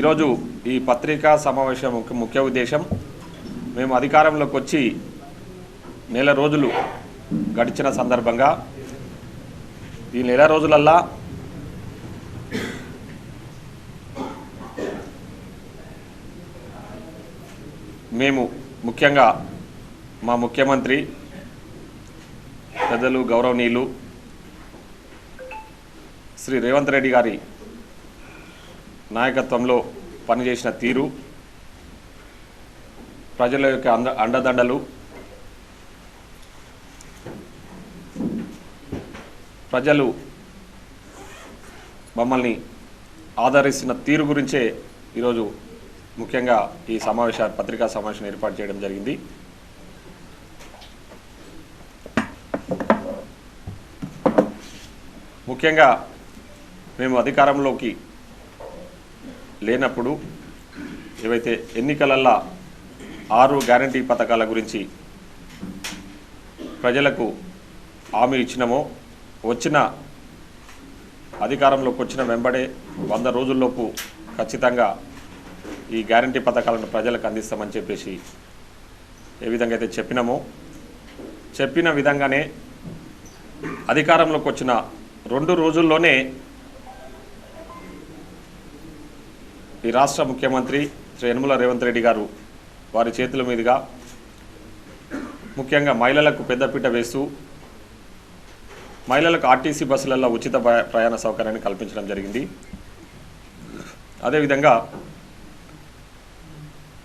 ఈరోజు ఈ పత్రికా సమావేశం ముఖ్య ముఖ్య ఉద్దేశం. మేము అధికారంలోకి వచ్చి నెల రోజులు గడిచిన సందర్భంగా ఈ నెల రోజులల్లా మేము ముఖ్యంగా మా ముఖ్యమంత్రి పెద్దలు గౌరవనీయులు శ్రీ రేవంత్ రెడ్డి గారి నాయకత్వంలో పనిచేసిన తీరు ప్రజల యొక్క అంద అండదండలు ప్రజలు మమ్మల్ని ఆదరిస్తున్న తీరు గురించే ఈరోజు ముఖ్యంగా ఈ సమావేశ పత్రికా సమావేశం ఏర్పాటు చేయడం జరిగింది. ముఖ్యంగా మేము అధికారంలోకి లేనప్పుడు ఏవైతే ఎన్నికలల్లా ఆరు గ్యారంటీ పథకాల గురించి ప్రజలకు హామీ ఇచ్చినామో వచ్చిన అధికారంలోకి వచ్చిన వెంబడే వంద రోజుల్లోపు ఖచ్చితంగా ఈ గ్యారంటీ పథకాలను ప్రజలకు అందిస్తామని చెప్పేసి ఏ విధంగా అయితే చెప్పినామో చెప్పిన విధంగానే అధికారంలోకి వచ్చిన రెండు రోజుల్లోనే ఈ రాష్ట్ర ముఖ్యమంత్రి శ్రీ యనమల రేవంత్ రెడ్డి గారు వారి చేతుల మీదుగా ముఖ్యంగా మహిళలకు పెద్దపీట వేస్తూ మహిళలకు ఆర్టీసీ బస్సులలో ఉచిత ప్ర- ప్రయాణ సౌకర్యాన్ని కల్పించడం జరిగింది. అదేవిధంగా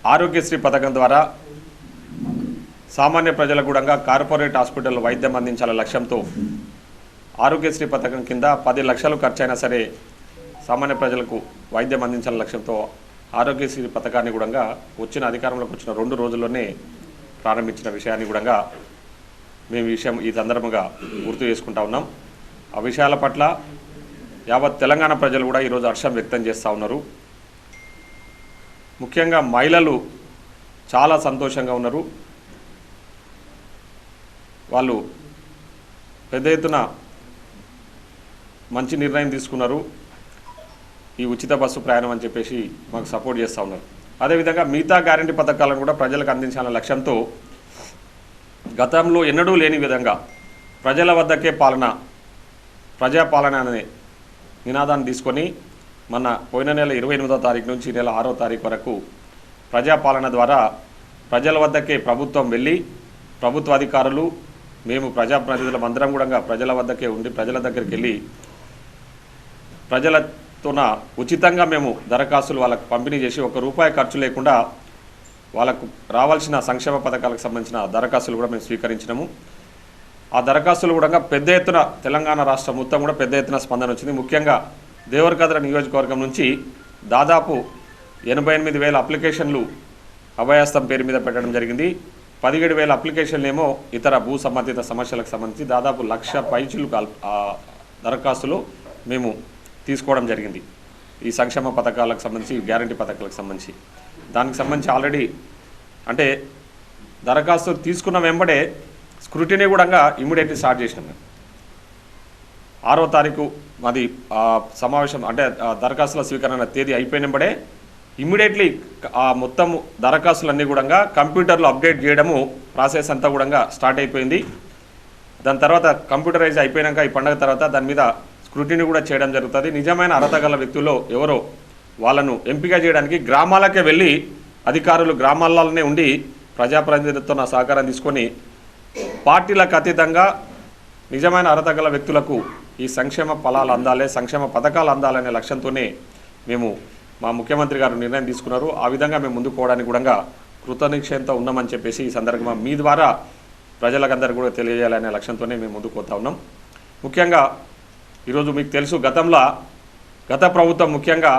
ఆరోగ్యశ్రీ పథకం ద్వారా సామాన్య ప్రజలకు కూడా కార్పొరేట్ హాస్పిటల్ వైద్యం అందించాల లక్ష్యంతో ఆరోగ్యశ్రీ పథకం కింద పది లక్షలు ఖర్చైనా సరే సామాన్య ప్రజలకు వైద్యం అందించాల లక్ష్యంతో ఆరోగ్యశ్రీ పథకాన్ని కూడా వచ్చిన అధికారంలోకి వచ్చిన రెండు రోజుల్లోనే ప్రారంభించిన విషయాన్ని కూడా మేము విషయం ఈ సందర్భంగా గుర్తు చేసుకుంటా ఉన్నాం. ఆ విషయాల పట్ల యావత్ తెలంగాణ ప్రజలు కూడా ఈరోజు హర్షం వ్యక్తం చేస్తూ ఉన్నారు. ముఖ్యంగా మహిళలు చాలా సంతోషంగా ఉన్నారు. వాళ్ళు పెద్ద ఎత్తున మంచి నిర్ణయం తీసుకున్నారు. ఈ ఉచిత బస్సు ప్రయాణం అని చెప్పేసి మాకు సపోర్ట్ చేస్తూ ఉన్నారు. అదేవిధంగా మిగతా గ్యారంటీ పథకాలను కూడా ప్రజలకు అందించాలన్న లక్ష్యంతో గతంలో ఎన్నడూ లేని విధంగా ప్రజల వద్దకే పాలన ప్రజాపాలన అనే నినాదాన్ని తీసుకొని మన పోయిన నెల ఇరవై ఎనిమిదో తారీఖు నుంచి నెల ఆరో తారీఖు వరకు ప్రజాపాలన ద్వారా ప్రజల వద్దకే ప్రభుత్వం వెళ్ళి ప్రభుత్వ అధికారులు మేము ప్రజాప్రతినిధులం అందరం కూడా ప్రజల వద్దకే ఉండి ప్రజల దగ్గరికి వెళ్ళి ప్రజల తోన ఉచితంగా మేము దరఖాస్తులు వాళ్ళకు పంపిణీ చేసి ఒక రూపాయి ఖర్చు లేకుండా వాళ్ళకు రావాల్సిన సంక్షేమ పథకాలకు సంబంధించిన దరఖాస్తులు కూడా మేము స్వీకరించినాము. ఆ దరఖాస్తులు కూడా పెద్ద ఎత్తున తెలంగాణ రాష్ట్రం మొత్తం కూడా పెద్ద ఎత్తున స్పందన వచ్చింది. ముఖ్యంగా దేవరకద్ర నియోజకవర్గం నుంచి దాదాపు ఎనభై ఎనిమిది వేల అప్లికేషన్లు అభయాస్తం పేరు మీద పెట్టడం జరిగింది. పదిహేడు వేల అప్లికేషన్లు ఏమో ఇతర భూ సంబంధిత సమస్యలకు సంబంధించి దాదాపు లక్ష పైచులు దరఖాస్తులు మేము తీసుకోవడం జరిగింది. ఈ సంక్షేమ పథకాలకు సంబంధించి గ్యారంటీ పథకాలకు సంబంధించి. దానికి సంబంధించి ఆల్రెడీ అంటే దరఖాస్తు తీసుకున్న వెంబడే స్క్రూటినీ కూడా ఇమ్మీడియట్లీ స్టార్ట్ చేసినాం మేము. ఆరో తారీఖు మాది సమావేశం అంటే దరఖాస్తుల స్వీకరణ తేదీ అయిపోయినప్పుడే ఇమ్మీడియట్లీ ఆ మొత్తం దరఖాస్తులన్నీ కూడా కంప్యూటర్లో అప్డేట్ చేయడము ప్రాసెస్ అంతా కూడా స్టార్ట్ అయిపోయింది. దాని తర్వాత కంప్యూటరైజ్ అయిపోయినాక ఈ పండగ తర్వాత దాని మీద స్క్రూటినీ కూడా చేయడం జరుగుతుంది. నిజమైన అర్హత గల వ్యక్తుల్లో ఎవరో వాళ్ళను ఎంపిక చేయడానికి గ్రామాలకే వెళ్ళి అధికారులు గ్రామాలలోనే ఉండి ప్రజాప్రతినిధులతో నా సహకారం తీసుకొని పార్టీలకు అతీతంగా నిజమైన అర్హత గల వ్యక్తులకు ఈ సంక్షేమ ఫలాలు అందాలి సంక్షేమ పథకాలు అందాలనే లక్ష్యంతోనే మేము మా ముఖ్యమంత్రి గారు నిర్ణయం తీసుకున్నారు. ఆ విధంగా మేము ముందుకు పోవడానికి కూడా కృతనిశ్చయంతో ఉన్నామని చెప్పేసి ఈ సందర్భంగా మీ ద్వారా ప్రజలకందరూ కూడా తెలియజేయాలనే లక్ష్యంతోనే మేము ముందుకు పోతా ఉన్నాం. ముఖ్యంగా ఈరోజు మీకు తెలుసు గతంలో గత ప్రభుత్వం ముఖ్యంగా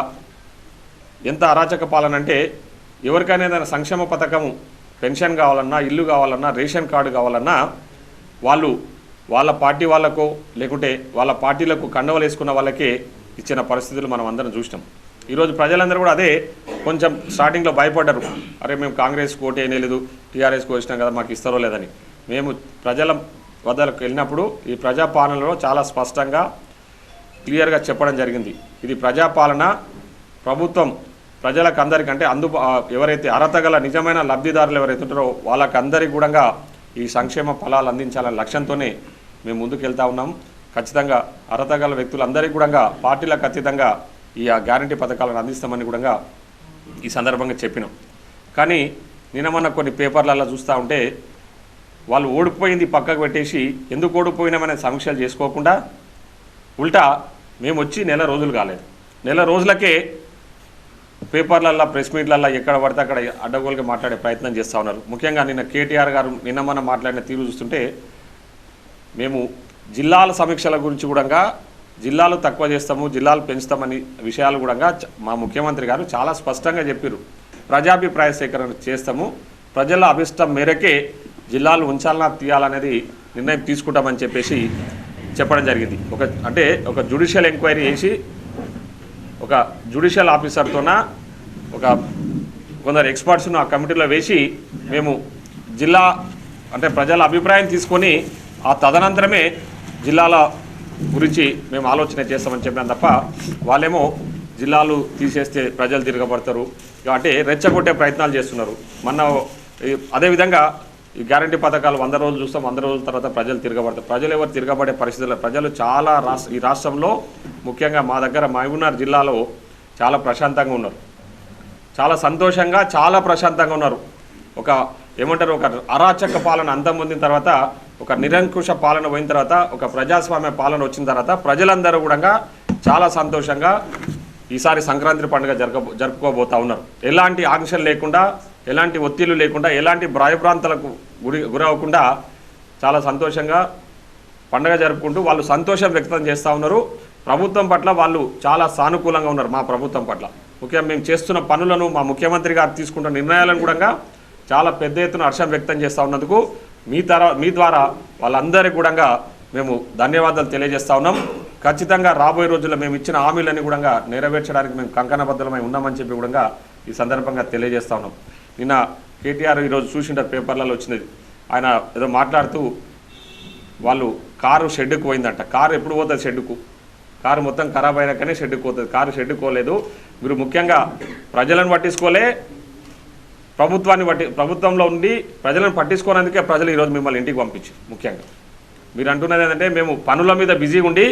ఎంత అరాచక పాలన అంటే ఎవరికైనా ఏదైనా సంక్షేమ పథకము పెన్షన్ కావాలన్నా ఇల్లు కావాలన్నా రేషన్ కార్డు కావాలన్నా వాళ్ళు వాళ్ళ పార్టీ వాళ్ళకో లేకుంటే వాళ్ళ పార్టీలకు కండవలు వేసుకున్న వాళ్ళకే ఇచ్చిన పరిస్థితులు మనం అందరం చూసినాం. ఈరోజు ప్రజలందరూ కూడా అదే కొంచెం స్టార్టింగ్లో భయపడ్డారు. అరే మేము కాంగ్రెస్ ఓటు లేదు టీఆర్ఎస్కి వచ్చినాం కదా మాకు ఇస్తారో లేదని. మేము ప్రజల వద్దకు వెళ్ళినప్పుడు ఈ ప్రజాపాలనలో చాలా స్పష్టంగా క్లియర్గా చెప్పడం జరిగింది. ఇది ప్రజాపాలన ప్రభుత్వం ప్రజలకు అందరికంటే అందు ఎవరైతే అర్హత గల నిజమైన లబ్ధిదారులు ఎవరైతే ఉంటారో వాళ్ళకందరికీ కూడా ఈ సంక్షేమ ఫలాలు అందించాలనే లక్ష్యంతోనే మేము ముందుకెళ్తా ఉన్నాం. ఖచ్చితంగా అర్హత గల వ్యక్తులందరికీ కూడా పార్టీలకు అతీతంగా ఈ గ్యారంటీ పథకాలను అందిస్తామని కూడా ఈ సందర్భంగా చెప్పినాం. కానీ నిన్న మొన్న కొన్ని పేపర్లలో చూస్తూ ఉంటే వాళ్ళు ఓడిపోయింది పక్కకు పెట్టేసి ఎందుకు ఓడిపోయినామనే సమీక్షలు చేసుకోకుండా ఉల్టా మేము వచ్చి నెల రోజులు కాలేదు. నెల రోజులకే పేపర్లల్లో ప్రెస్ మీట్లల్లో ఎక్కడ పడితే అక్కడ అడ్డగోలుగా మాట్లాడే ప్రయత్నం చేస్తూ ఉన్నారు. ముఖ్యంగా నిన్న కేటీఆర్ గారు నిన్న మన మాట్లాడిన తీరు చూస్తుంటే మేము జిల్లాల సమీక్షల గురించి కూడా జిల్లాలు తక్కువ చేస్తాము జిల్లాలు పెంచుతామని విషయాలు కూడా మా ముఖ్యమంత్రి గారు చాలా స్పష్టంగా చెప్పారు ప్రజాభిప్రాయ సేకరణ చేస్తాము ప్రజల అభిష్టం మేరకే జిల్లాలు ఉంచాలన్నా తీయాలనేది నిర్ణయం తీసుకుంటామని చెప్పేసి చెప్పడం జరిగింది. ఒక అంటే ఒక జుడిషియల్ ఎంక్వైరీ చేసి ఒక జుడిషియల్ ఆఫీసర్తోన ఒక కొందరు ఎక్స్పర్ట్స్ను ఆ కమిటీలో వేసి మేము జిల్లా అంటే ప్రజల అభిప్రాయం తీసుకొని ఆ తదనంతరమే జిల్లాల గురించి మేము ఆలోచన చేస్తామని చెప్పినాం తప్ప వాళ్ళేమో జిల్లాలు తీసేస్తే ప్రజలు తిరగబడతారు. ఇక అంటే రెచ్చగొట్టే ప్రయత్నాలు చేస్తున్నారు. మొన్న అదేవిధంగా ఈ గ్యారంటీ పథకాలు వంద రోజులు చూస్తాం వంద రోజుల తర్వాత ప్రజలు తిరగబడతారు. ప్రజలు ఎవరు తిరగబడే పరిస్థితుల్లో ప్రజలు చాలా రాష్ట్ర ఈ రాష్ట్రంలో ముఖ్యంగా మా దగ్గర మహబూబ్నగర్ జిల్లాలో చాలా ప్రశాంతంగా ఉన్నారు. చాలా సంతోషంగా చాలా ప్రశాంతంగా ఉన్నారు. ఒక ఏమంటారు ఒక అరాచక పాలన అంతం పొందిన తర్వాత ఒక నిరంకుశ పాలన పోయిన తర్వాత ఒక ప్రజాస్వామ్య పాలన వచ్చిన తర్వాత ప్రజలందరూ కూడా చాలా సంతోషంగా ఈసారి సంక్రాంతి పండుగ జరగ జరుపుకోబోతా ఉన్నారు. ఎలాంటి ఆంక్షలు లేకుండా ఎలాంటి ఒత్తిళ్ళు లేకుండా ఎలాంటి భయభ్రాంతలకు గురి గురవ్వకుండా చాలా సంతోషంగా పండగ జరుపుకుంటూ వాళ్ళు సంతోషం వ్యక్తం చేస్తూ ఉన్నారు. ప్రభుత్వం పట్ల వాళ్ళు చాలా సానుకూలంగా ఉన్నారు మా ప్రభుత్వం పట్ల. ముఖ్యంగా మేము చేస్తున్న పనులను మా ముఖ్యమంత్రి గారు తీసుకుంటున్న నిర్ణయాలను కూడా చాలా పెద్ద ఎత్తున హర్షం వ్యక్తం చేస్తూ ఉన్నందుకు మీ తర మీ ద్వారా వాళ్ళందరికీ కూడా మేము ధన్యవాదాలు తెలియజేస్తా ఉన్నాం. ఖచ్చితంగా రాబోయే రోజుల్లో మేము ఇచ్చిన హామీలన్నీ కూడా నెరవేర్చడానికి మేము కంకణబద్ధమై ఉన్నామని చెప్పి కూడా ఈ సందర్భంగా తెలియజేస్తా ఉన్నాం. నిన్న కేటీఆర్ ఈరోజు చూసింటారు పేపర్లలో వచ్చింది. ఆయన ఏదో మాట్లాడుతూ వాళ్ళు కారు షెడ్డుకు పోయిందంట. కారు ఎప్పుడు పోతుంది షెడ్డుకు? కారు మొత్తం ఖరాబ్ అయినాకనే షెడ్డుకు పోతుంది. కారు షెడ్డుకు పోలేదు మీరు ముఖ్యంగా ప్రజలను పట్టించుకోలే. ప్రభుత్వాన్ని పట్టి ప్రభుత్వంలో ఉండి ప్రజలను పట్టించుకోనందుకే ప్రజలు ఈరోజు మిమ్మల్ని ఇంటికి పంపించారు ముఖ్యంగా. మీరు అంటున్నది ఏంటంటే మేము పనుల మీద బిజీగా ఉండి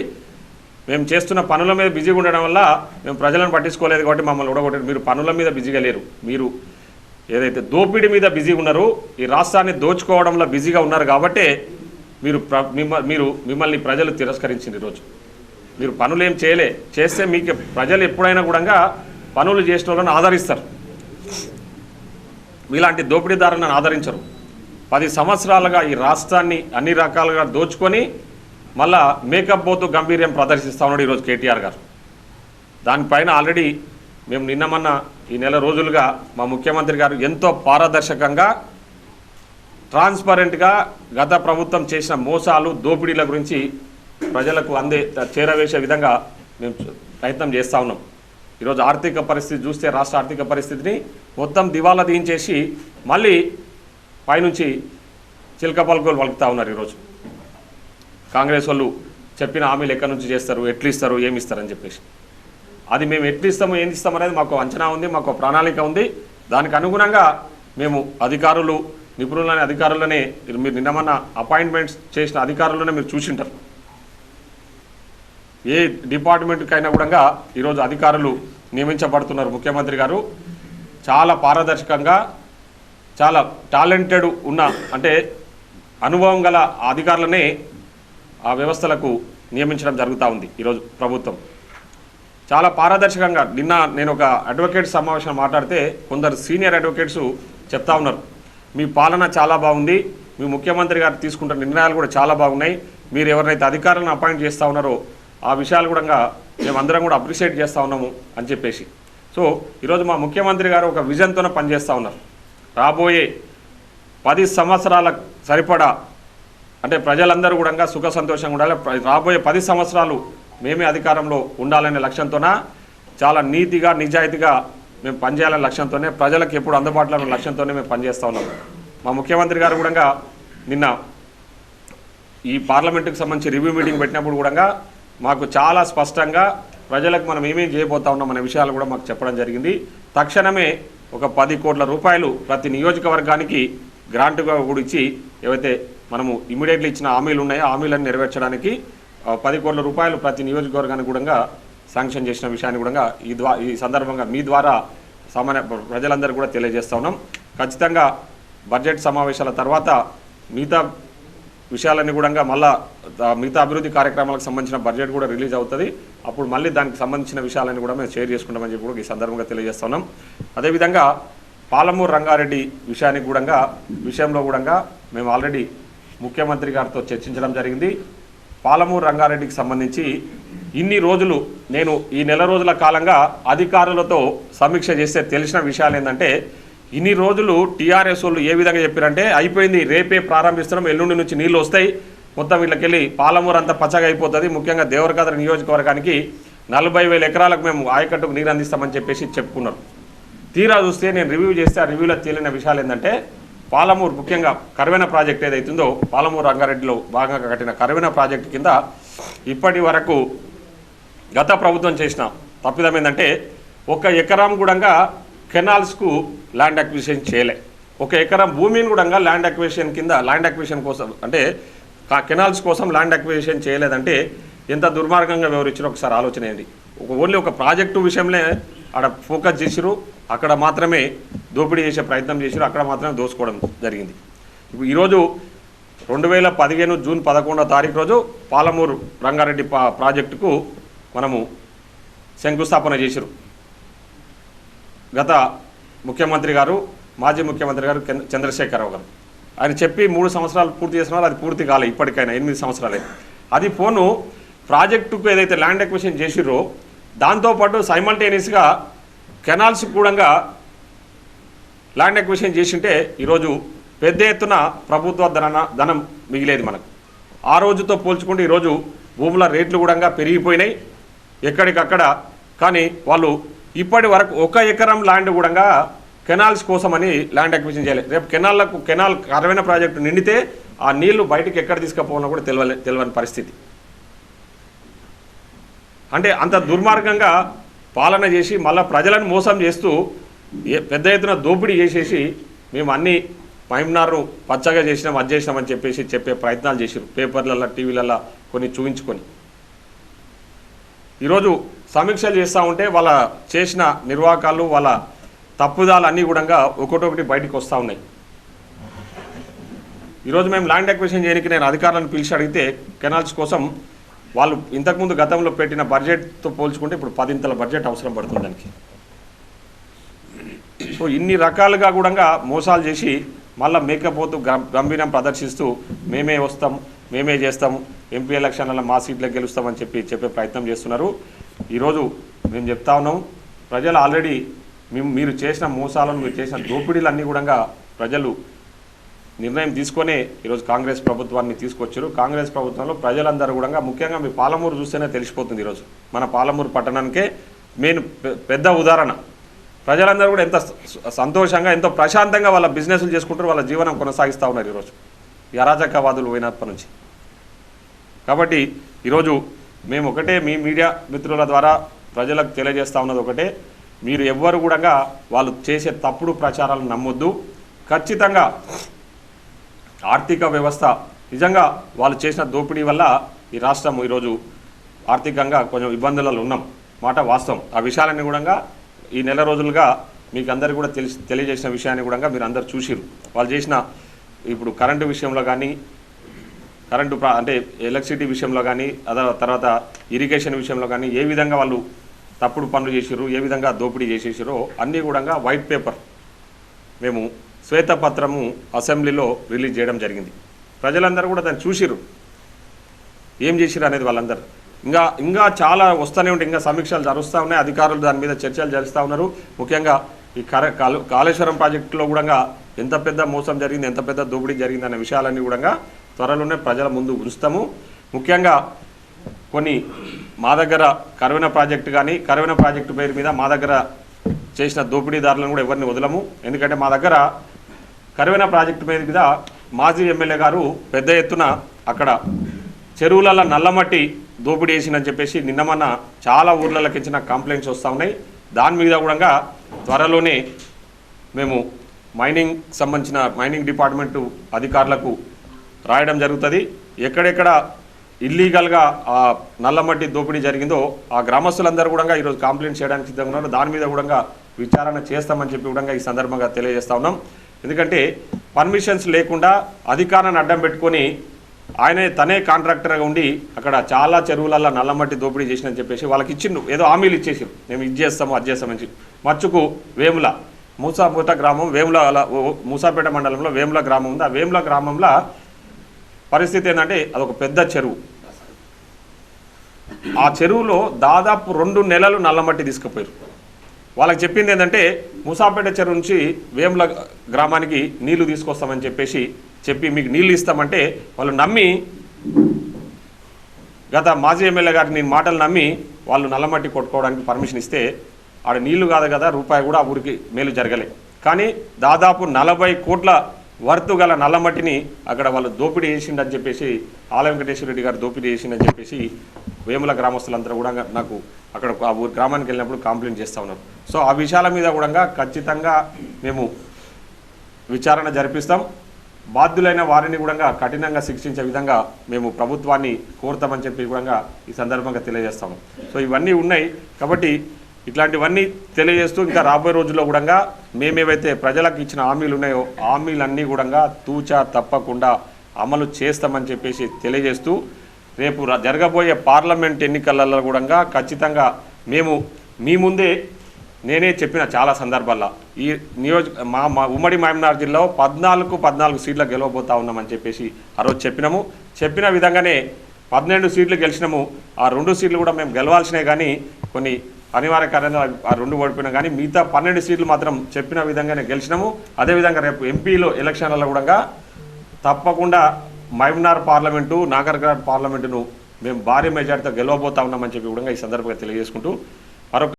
మేము చేస్తున్న పనుల మీద బిజీగా ఉండడం వల్ల మేము ప్రజలను పట్టించుకోలేదు కాబట్టి మమ్మల్ని ఉడగొట్టారు మీరు పనుల మీద బిజీగా లేరు. మీరు ఏదైతే దోపిడీ మీద బిజీగా ఉన్నారో ఈ రాష్ట్రాన్ని దోచుకోవడంలో బిజీగా ఉన్నారు కాబట్టే మీరు మీరు మిమ్మల్ని ప్రజలు తిరస్కరించింది ఈరోజు మీరు పనులు ఏం చేయలే. చేస్తే మీకు ప్రజలు ఎప్పుడైనా కూడా పనులు చేసిన వాళ్ళని ఆదరిస్తారు. మీలాంటి దోపిడీదారులను ఆదరించరు. పది సంవత్సరాలుగా ఈ రాష్ట్రాన్ని అన్ని రకాలుగా దోచుకొని మళ్ళా మేకప్ పోతూ గంభీర్యం ప్రదర్శిస్తా ఉన్నాడు ఈరోజు కేటీఆర్ గారు. దానిపైన ఆల్రెడీ మేము నిన్న మొన్న ఈ నెల రోజులుగా మా ముఖ్యమంత్రి గారు ఎంతో పారదర్శకంగా ట్రాన్స్పరెంట్గా గత ప్రభుత్వం చేసిన మోసాలు దోపిడీల గురించి ప్రజలకు అందే చేరవేసే విధంగా మేము ప్రయత్నం చేస్తూ ఉన్నాం. ఈరోజు ఆర్థిక పరిస్థితి చూస్తే రాష్ట్ర ఆర్థిక పరిస్థితిని మొత్తం దివాలా తీయించేసి మళ్ళీ పైనుంచి చిలక పలుకులు పలుకుతూ ఉన్నారు ఈరోజు. కాంగ్రెస్ వాళ్ళు చెప్పిన హామీలు ఎక్కడి నుంచి చేస్తారు ఎట్లు ఇస్తారు ఏమి ఇస్తారని చెప్పేసి. అది మేము ఎట్లిస్తాము ఏం అనేది మాకు అంచనా ఉంది మాకు ప్రణాళిక ఉంది. దానికి అనుగుణంగా మేము అధికారులు నిపుణులనే అధికారులనే మీరు నిన్నమన్న అపాయింట్మెంట్స్ చేసిన అధికారులనే మీరు చూసింటారు. ఏ డిపార్ట్మెంట్కైనా కూడా ఈరోజు అధికారులు నియమించబడుతున్నారు ముఖ్యమంత్రి గారు. చాలా పారదర్శకంగా చాలా టాలెంటెడ్ ఉన్న అంటే అనుభవం గల అధికారులనే ఆ వ్యవస్థలకు నియమించడం జరుగుతూ ఉంది ఈరోజు ప్రభుత్వం. చాలా పారదర్శకంగా నిన్న నేను ఒక అడ్వకేట్ సమావేశం మాట్లాడితే కొందరు సీనియర్ అడ్వకేట్స్ చెప్తా ఉన్నారు. మీ పాలన చాలా బాగుంది. మీ ముఖ్యమంత్రి గారు తీసుకుంటున్న నిర్ణయాలు కూడా చాలా బాగున్నాయి. మీరు ఎవరినైతే అధికారులను అపాయింట్ చేస్తూ ఉన్నారో ఆ విషయాలు కూడా మేమందరం కూడా అప్రిషియేట్ చేస్తూ ఉన్నాము అని చెప్పేసి. సో ఈరోజు మా ముఖ్యమంత్రి గారు ఒక విజన్తోనే పనిచేస్తూ ఉన్నారు. రాబోయే పది సంవత్సరాల సరిపడా అంటే ప్రజలందరూ కూడా సుఖ సంతోషంగా ఉండాలి. రాబోయే పది సంవత్సరాలు మేమే అధికారంలో ఉండాలనే లక్ష్యంతోన చాలా నీతిగా నిజాయితీగా మేము పనిచేయాలనే లక్ష్యంతోనే ప్రజలకు ఎప్పుడు అందుబాటులో ఉన్న లక్ష్యంతోనే మేము పనిచేస్తూ ఉన్నాం. మా ముఖ్యమంత్రి గారు కూడా నిన్న ఈ పార్లమెంటుకు సంబంధించి రివ్యూ మీటింగ్ పెట్టినప్పుడు కూడా మాకు చాలా స్పష్టంగా ప్రజలకు మనం ఏమేమి చేయబోతా ఉన్నాం అనే విషయాలు కూడా మాకు చెప్పడం జరిగింది. తక్షణమే ఒక పది కోట్ల రూపాయలు ప్రతి నియోజకవర్గానికి గ్రాంట్గా కూడా ఇచ్చి ఏవైతే మనము ఇమీడియట్లీ ఇచ్చిన హామీలు ఉన్నాయో హామీలను నెరవేర్చడానికి పది కోట్ల రూపాయలు ప్రతి నియోజకవర్గానికి కూడా శాంక్షన్ చేసిన విషయాన్ని కూడా ఈ ద్వా ఈ సందర్భంగా మీ ద్వారా సామాన్య ప్రజలందరూ కూడా తెలియజేస్తా ఉన్నాం. ఖచ్చితంగా బడ్జెట్ సమావేశాల తర్వాత మిగతా విషయాలన్నీ కూడా మళ్ళా మిగతా అభివృద్ధి కార్యక్రమాలకు సంబంధించిన బడ్జెట్ కూడా రిలీజ్ అవుతుంది. అప్పుడు మళ్ళీ దానికి సంబంధించిన విషయాలన్నీ కూడా మేము షేర్ చేసుకుంటామని చెప్పి కూడా ఈ సందర్భంగా తెలియజేస్తున్నాం అదేవిధంగా పాలమూరు రంగారెడ్డి విషయానికి కూడా విషయంలో కూడా మేము ఆల్రెడీ ముఖ్యమంత్రి గారితో చర్చించడం జరిగింది. పాలమూరు రంగారెడ్డికి సంబంధించి ఇన్ని రోజులు నేను ఈ నెల రోజుల కాలంగా అధికారులతో సమీక్ష చేస్తే తెలిసిన విషయాలు ఏంటంటే ఇన్ని రోజులు టీఆర్ఎస్ వాళ్ళు ఏ విధంగా చెప్పారంటే అయిపోయింది రేపే ప్రారంభిస్తున్నాం ఎల్లుండి నుంచి నీళ్ళు వస్తాయి మొత్తం వీళ్ళకెళ్ళి పాలమూరు అంతా పచ్చగా అయిపోతుంది ముఖ్యంగా దేవరకాద్ర నియోజకవర్గానికి నలభై వేల ఎకరాలకు మేము ఆయకట్టుకు నీరు అందిస్తామని చెప్పేసి చెప్పుకున్నారు. తీరా చూస్తే నేను రివ్యూ చేస్తే ఆ రివ్యూలో తేలిన విషయాలు ఏంటంటే పాలమూరు ముఖ్యంగా కరవెన ప్రాజెక్ట్ ఏదైతుందో పాలమూరు రంగారెడ్డిలో భాగంగా కట్టిన కరవెన ప్రాజెక్టు కింద ఇప్పటి వరకు గత ప్రభుత్వం చేసిన తప్పిదం ఏంటంటే ఒక ఎకరం కూడా కెనాల్స్కు ల్యాండ్ అక్విజిషన్ చేయలే. ఒక ఎకరం భూమిని కూడా ల్యాండ్ అక్విజిషన్ కింద ల్యాండ్ అక్విజిషన్ కోసం అంటే కెనాల్స్ కోసం ల్యాండ్ అక్విజిషన్ చేయలేదంటే ఎంత దుర్మార్గంగా వివరించిన ఒకసారి ఆలోచన ఏంటి ఓన్లీ ఒక ప్రాజెక్టు విషయంలో ఆడ ఫోకస్ చేసిరు అక్కడ మాత్రమే దోపిడీ చేసే ప్రయత్నం చేసిరు అక్కడ మాత్రమే దోసుకోవడం జరిగింది. ఇప్పుడు ఈరోజు రెండు వేల పదిహేను జూన్ పదకొండో తారీఖు రోజు పాలమూరు రంగారెడ్డి పా ప్రాజెక్టుకు మనము శంకుస్థాపన చేశారు. గత ముఖ్యమంత్రి గారు మాజీ ముఖ్యమంత్రి గారు చంద్రశేఖరరావు గారు. ఆయన చెప్పి మూడు సంవత్సరాలు పూర్తి చేస్తున్నారు. అది పూర్తి కాలే ఇప్పటికైనా ఎనిమిది సంవత్సరాలే. అది ఫోను ప్రాజెక్టుకు ఏదైతే ల్యాండ్ ఎక్విషన్ చేసిరో దాంతోపాటు సైమల్టేనియస్గా కెనాల్స్ కూడా ల్యాండ్ ఎక్విషన్ చేసింటే ఈరోజు పెద్ద ఎత్తున ప్రభుత్వ ధన ధనం మిగిలేది మనకు. ఆ రోజుతో పోల్చుకుంటే ఈరోజు భూముల రేట్లు కూడా పెరిగిపోయినాయి ఎక్కడికక్కడ. కానీ వాళ్ళు ఇప్పటి వరకు ఒక ఎకరం ల్యాండ్ కూడా కెనాల్స్ కోసమని ల్యాండ్ అక్విజిషన్ చేయలేదు రేపు కెనాల్లకు కెనాల్ అరవైన ప్రాజెక్టు నిండితే ఆ నీళ్ళు బయటికి ఎక్కడ తీసుకుపోవాలో కూడా తెలియలే తెలియని పరిస్థితి. అంటే అంత దుర్మార్గంగా పాలన చేసి మళ్ళీ ప్రజలను మోసం చేస్తూ పెద్ద ఎత్తున దోపిడీ చేసేసి మేము అన్ని పైమ్నారు పచ్చగా చేసినాం అది చేసినామని చెప్పేసి చెప్పే ప్రయత్నాలు చేసిరు పేపర్లలో టీవీలలో కొన్ని చూపించుకొని ఈరోజు సమీక్షలు చేస్తూ ఉంటే వాళ్ళ చేసిన నిర్వాహకాలు వాళ్ళ తప్పుదాలు అన్నీ కూడా ఒకటొకటి బయటకు వస్తూ ఉన్నాయి. ఈరోజు మేము ల్యాండ్ అక్విజిషన్ చేయడానికి నేను అధికారులను పిలిచి అడిగితే కెనాల్స్ కోసం వాళ్ళు ఇంతకుముందు గతంలో పెట్టిన బడ్జెట్తో పోల్చుకుంటే ఇప్పుడు పదింతల బడ్జెట్ అవసరం పడుతుంది దానికి. సో ఇన్ని రకాలుగా కూడా మోసాలు చేసి మళ్ళీ మేకపోతూ గం- గంభీరం ప్రదర్శిస్తూ మేమే వస్తాం మేమే చేస్తాం ఎంపీ ఎలక్షన్లలో మా సీట్లకు గెలుస్తామని చెప్పి చెప్పే ప్రయత్నం చేస్తున్నారు. ఈరోజు మేము చెప్తా ఉన్నాం ప్రజలు ఆల్రెడీ మేము మీరు చేసిన మోసాలను మీరు చేసిన దోపిడీలన్నీ కూడా ప్రజలు నిర్ణయం తీసుకొని ఈరోజు కాంగ్రెస్ ప్రభుత్వాన్ని తీసుకొచ్చారు. కాంగ్రెస్ ప్రభుత్వంలో ప్రజలందరూ కూడా ముఖ్యంగా మీ పాలమూరు చూస్తేనే తెలిసిపోతుంది ఈరోజు. మన పాలమూరు పట్టణానికే మెయిన్ పెద్ద ఉదాహరణ. ప్రజలందరూ కూడా ఎంత సంతోషంగా ఎంతో ప్రశాంతంగా వాళ్ళ బిజినెస్లు చేసుకుంటారు వాళ్ళ జీవనం కొనసాగిస్తూ ఉన్నారు ఈరోజు. ఈ అరాజకవాదులు పోయినప్పటి నుంచి. కాబట్టి ఈరోజు మేము ఒకటే మీ మీడియా మిత్రుల ద్వారా ప్రజలకు తెలియజేస్తూ ఉన్నది ఒకటే. మీరు ఎవ్వరు కూడా వాళ్ళు చేసే తప్పుడు ప్రచారాలను నమ్మొద్దు. ఖచ్చితంగా ఆర్థిక వ్యవస్థ నిజంగా వాళ్ళు చేసిన దోపిడీ వల్ల ఈ రాష్ట్రం ఈరోజు ఆర్థికంగా కొంచెం ఇబ్బందులలో ఉన్నాం. మాట వాస్తవం. ఆ విషయాలన్నీ కూడా ఈ నెల రోజులుగా మీకు అందరికీ కూడా తెలిసి తెలియజేసిన విషయాన్ని కూడా మీరు అందరు చూసిరు వాళ్ళు చేసిన ఇప్పుడు కరెంటు విషయంలో కానీ కరెంటు అంటే ఎలక్ట్రిసిటీ విషయంలో కానీ అదే తర్వాత ఇరిగేషన్ విషయంలో కానీ ఏ విధంగా వాళ్ళు తప్పుడు పనులు చేసిరు ఏ విధంగా దోపిడీ చేసేసారో అన్నీ కూడా వైట్ పేపర్ మేము శ్వేతపత్రము అసెంబ్లీలో రిలీజ్ చేయడం జరిగింది. ప్రజలందరూ కూడా దాన్ని చూసిరు ఏం చేసిరు అనేది వాళ్ళందరూ. ఇంకా ఇంకా చాలా వస్తూనే ఉంటాయి ఇంకా సమీక్షలు జరుస్తూ ఉన్నాయి. అధికారులు దాని మీద చర్చలు జరుస్తూ ఉన్నారు. ముఖ్యంగా ఈ కర కాళేశ్వరం ప్రాజెక్టులో కూడా ఎంత పెద్ద మోసం జరిగింది ఎంత పెద్ద దోపిడీ జరిగింది అనే విషయాలన్నీ కూడా త్వరలోనే ప్రజల ముందు ఉంచుతాము. ముఖ్యంగా కొన్ని మా దగ్గర కరువైన ప్రాజెక్టు కానీ కరోనా ప్రాజెక్టు పేరు మీద మా దగ్గర చేసిన దోపిడీదారులను కూడా ఎవరిని వదలము. ఎందుకంటే మా దగ్గర కరోనా ప్రాజెక్టు మీద మీద మాజీ ఎమ్మెల్యే గారు పెద్ద ఎత్తున అక్కడ చెరువులలో నల్లమట్టి దోపిడీ వేసిందని చెప్పేసి నిన్న మొన్న చాలా ఊర్లలోకి ఇచ్చిన కంప్లైంట్స్ వస్తూ ఉన్నాయి. దాని మీద కూడా త్వరలోనే మేము మైనింగ్ సంబంధించిన మైనింగ్ డిపార్ట్మెంటు అధికారులకు రాయడం జరుగుతుంది. ఎక్కడెక్కడ ఇల్లీగల్గా ఆ నల్లమట్టి దోపిడీ జరిగిందో ఆ గ్రామస్తులందరూ కూడా ఈరోజు కంప్లైంట్ చేయడానికి సిద్ధంగా ఉన్నారు. దాని మీద కూడా విచారణ చేస్తామని చెప్పి కూడా ఈ సందర్భంగా తెలియజేస్తా ఉన్నాం. ఎందుకంటే పర్మిషన్స్ లేకుండా అధికారాన్ని అడ్డం పెట్టుకొని ఆయనే తనే కాంట్రాక్టర్గా ఉండి అక్కడ చాలా చెరువులలో నల్లమట్టి దోపిడీ చేసినని చెప్పేసి వాళ్ళకి ఇచ్చిండు. ఏదో హామీలు ఇచ్చేసి మేము ఇది చేస్తాము అది చేస్తామని చెప్పి. మచ్చుకు వేముల మూసాపూత గ్రామం వేముల ఓ- మూసాపేట మండలంలో వేముల గ్రామం ఉంది. ఆ వేముల గ్రామంలో పరిస్థితి ఏంటంటే అదొక పెద్ద చెరువు. ఆ చెరువులో దాదాపు రెండు నెలలు నల్లమట్టి తీసుకుపోయారు. వాళ్ళకి చెప్పింది ఏంటంటే ముసాపేట చెరు నుంచి వేముల గ్రామానికి నీళ్ళు తీసుకొస్తామని చెప్పేసి చెప్పి మీకు నీళ్ళు ఇస్తామంటే వాళ్ళు నమ్మి గత మాజీ ఎమ్మెల్యే గారి నేను మాటలు నమ్మి వాళ్ళు నల్లమట్టి కొట్టుకోవడానికి పర్మిషన్ ఇస్తే ఆడ నీళ్ళు కాదు కదా రూపాయి కూడా ఆ ఊరికి మేలు జరగలే. కానీ దాదాపు నలభై కోట్ల వర్తు గల నల్లమట్టిని అక్కడ వాళ్ళు దోపిడీ చేసిండని చెప్పేసి ఆల వెంకటేశ్వర రెడ్డి గారు దోపిడీ చేసిండని చెప్పేసి వేముల గ్రామస్తులందరూ కూడా నాకు అక్కడ ఆ ఊరి గ్రామానికి వెళ్ళినప్పుడు కంప్లైంట్ చేస్తూ ఉన్నారు. సో ఆ విషయాల మీద కూడా ఖచ్చితంగా మేము విచారణ జరిపిస్తాం. బాధ్యులైన వారిని కూడా కఠినంగా శిక్షించే విధంగా మేము ప్రభుత్వాన్ని కోరుతామని చెప్పి కూడా ఈ సందర్భంగా తెలియజేస్తాము సో ఇవన్నీ ఉన్నాయి. కాబట్టి ఇట్లాంటివన్నీ తెలియజేస్తూ ఇంకా రాబోయే రోజుల్లో కూడా మేమేవైతే ప్రజలకు ఇచ్చిన హామీలు ఉన్నాయో హామీలన్నీ కూడా తూచా తప్పకుండా అమలు చేస్తామని చెప్పేసి తెలియజేస్తూ రేపు జరగబోయే పార్లమెంట్ ఎన్నికలలో కూడా ఖచ్చితంగా మేము మీ ముందే నేనే చెప్పిన చాలా సందర్భాల్లో. ఈ నియోజక మా మా ఉమ్మడి మహబూబ్నగర్ జిల్లాలో పద్నాలుగు పద్నాలుగు సీట్లు గెలవబోతా ఉన్నామని చెప్పేసి ఆ రోజు చెప్పినాము. చెప్పిన విధంగానే పన్నెండు సీట్లు గెలిచినాము. ఆ రెండు సీట్లు కూడా మేము గెలవాల్సినవి కానీ కొన్ని అనివార్య కారణంగా ఆ రెండు ఓడిపోయినా కానీ మిగతా పన్నెండు సీట్లు మాత్రం చెప్పిన విధంగానే గెలిచినాము. అదేవిధంగా రేపు ఎంపీలో ఎలక్షన్లలో కూడా తప్పకుండా మహబూబ్నగర్ పార్లమెంటు నాగర్ఘాట్ పార్లమెంటును మేము భారీ మెజార్టీతో గెలవబోతా ఉన్నామని చెప్పి కూడా ఈ సందర్భంగా తెలియజేసుకుంటూ మరొక